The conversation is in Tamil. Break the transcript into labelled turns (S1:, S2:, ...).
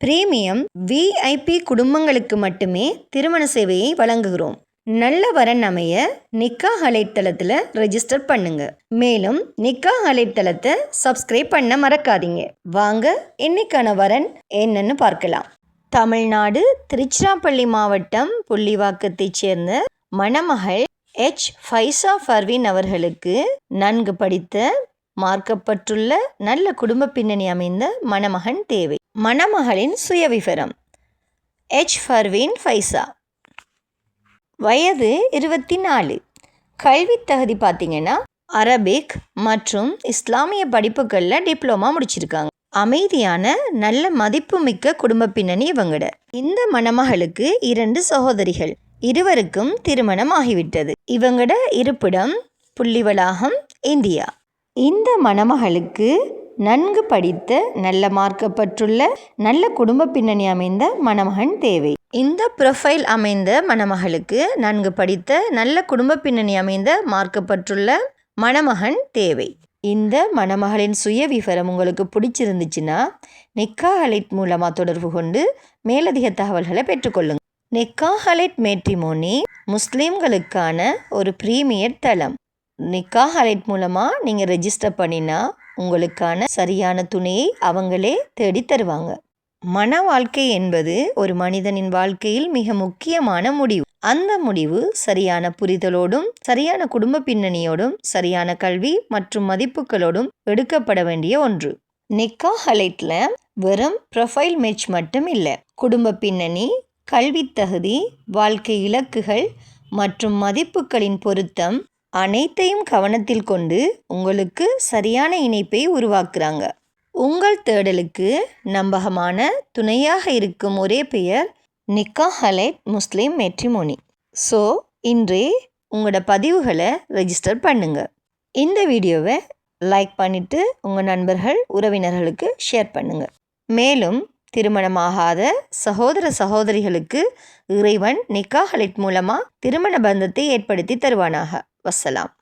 S1: பிரீமியம் விஐபி குடும்பங்களுக்கு மட்டுமே திருமண சேவையை வழங்குகிறோம். நல்ல வரன் அமைய நிக்கா அலைத்தளத்தில் ரெஜிஸ்டர் பண்ணுங்க. மேலும் நிக்கா அலைத்தளத்தை சப்ஸ்கிரைப் பண்ண மறக்காதீங்க. வாங்க இன்னைக்கான வரன் என்னன்னு பார்க்கலாம். தமிழ்நாடு திருச்சிராப்பள்ளி மாவட்டம் புள்ளிவாக்கத்தைச் சேர்ந்த மணமகள் எச். ஃபைசா ஃபர்வின் அவர்களுக்கு நன்கு படித்த மார்க்கப்பட்டுள்ள நல்ல குடும்ப பின்னணி அமைந்த மணமகன் தேவை. மணமகளின் சுயவிவரம். எச் ஃபர்வின் ஃபைசா வயது இருபத்தி நாலு கல்வி தகுதி பார்த்தீங்கன்னா அரபிக் மற்றும் இஸ்லாமிய படிப்புகளில் டிப்ளமா முடிச்சிருக்காங்க. அமைதியான நல்ல மதிப்புமிக்க குடும்ப பின்னணி இவங்கட. இந்த மணமகளுக்கு இரண்டு சகோதரிகள். இருவருக்கும் திருமணம் ஆகிவிட்டது. இவங்கட இருப்பிடம் புள்ளிவளாகம் இந்தியா. இந்த மணமகளுக்கு நன்கு படித்த நல்ல மார்க்கப்பட்டுள்ள நல்ல குடும்ப பின்னணி அமைந்த மணமகன் தேவை. இந்த ப்ரொஃபைல் அமைந்த மணமகளுக்கு நன்கு படித்த நல்ல குடும்ப பின்னணி அமைந்த மார்க்கப்பட்டுள்ள மணமகன் தேவை. இந்த மணமகளின் சுய விவரம் உங்களுக்கு பிடிச்சிருந்துச்சுன்னா நெக்கா ஹலைட் மூலமாக தொடர்பு கொண்டு மேலதிக தகவல்களை பெற்றுக்கொள்ளுங்க நிக்காஹலைட் மேட்ரிமோனி முஸ்லீம்களுக்கான ஒரு ப்ரீமியர் தளம். நிக்காஹலைட் மூலமாக நீங்கள் ரெஜிஸ்டர் பண்ணினா உங்களுக்கான சரியான துணையை அவங்களே தேடி தருவாங்க. மன வாழ்க்கை என்பது ஒரு மனிதனின் வாழ்க்கையில் மிக முக்கியமான முடிவு. அந்த முடிவு சரியான புரிதலோடும் சரியான குடும்ப பின்னணியோடும் சரியான கல்வி மற்றும் மதிப்புகளோடும் எடுக்கப்பட வேண்டிய ஒன்று. நிக்கா ஹலைட்ல வெறும் ப்ரொஃபைல் மேட்ச் மட்டும் இல்லை. குடும்ப பின்னணி கல்வி தகுதி வாழ்க்கை இலக்குகள் மற்றும் மதிப்புகளின் பொருத்தம் அனைத்தையும் கவனத்தில் கொண்டு உங்களுக்கு சரியான இணைப்பை உருவாக்குறாங்க. உங்கள் தேடலுக்கு நம்பகமான துணையாக இருக்கும் ஒரே பெயர் நிக்கா ஹலைட் முஸ்லீம் மெட்ரிமோனி. ஸோ இன்றே உங்களோட பதிவுகளை ரெஜிஸ்டர் பண்ணுங்கள் இந்த வீடியோவை லைக் பண்ணிவிட்டு உங்கள் நண்பர்கள் உறவினர்களுக்கு ஷேர் பண்ணுங்கள் மேலும் திருமணமாகாத சகோதர சகோதரிகளுக்கு இறைவன் நிக்காஹலிட் மூலமாக திருமண பந்தத்தை ஏற்படுத்தி தருவானாக. வசலாம்